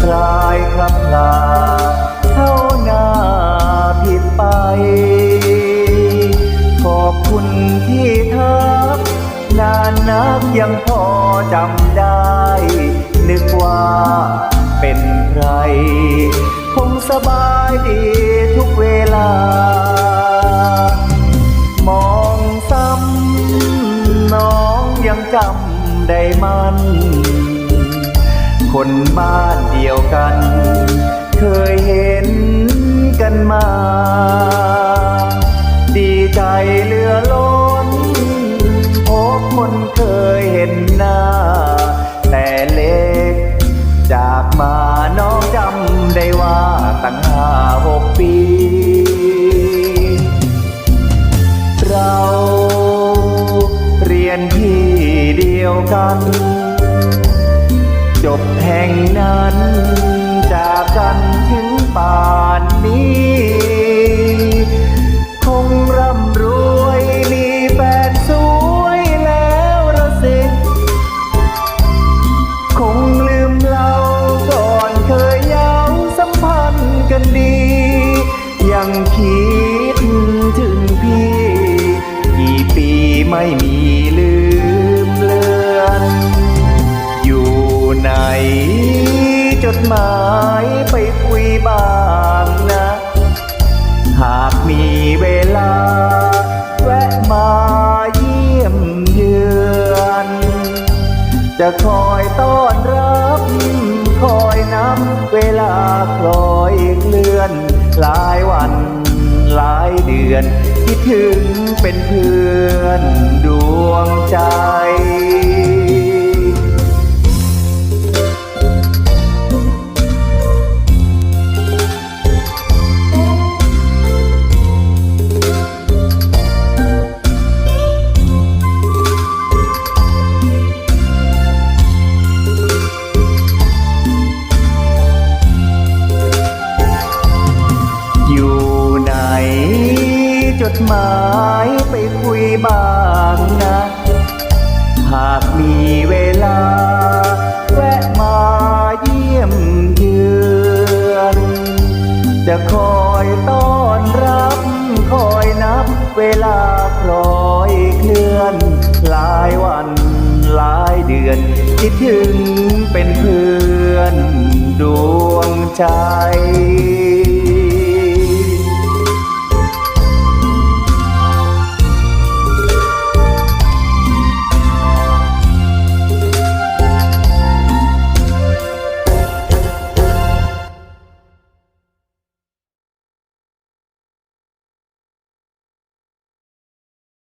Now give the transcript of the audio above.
คลายครับลาเท่าหน้าผิดไป ขอบคุณที่ทักนานนักยังพอจำได้ นึกว่าเป็นใคร คงสบายดีทุกเวลา มองซ้ำน้องยังจำได้มัน คนบ้านเดียวกัน เคยเห็นกันมา ดีใจเหลือล้นพบคนเคยเห็นหน้า แต่เล็ก จากมาน้องจำได้ว่าตั้งห้าหกปี เราเรียนที่เดียวกัน คิดถึงพี่ กี่ปีไม่มีลืมเลือน อยู่ไหน จดหมายไปคุยบ้างนะ หากมีเวลา แวะมาเยี่ยมเยือน จะคอยต้อนรับคอยนับเวลาคลอยเลื่อนหลายวัน อนคิดถึงเป็นเพื่อนดวงใจ ดหมายไปคุยบ้างนะ หากมีเวลา แวะมาเยี่ยมเยือน จะคอยต้อนรับ คอยนับเวลาคลอยเคลื่อน หลายวันหลายเดือน คิดถึงเป็นเพื่อนดวงใจ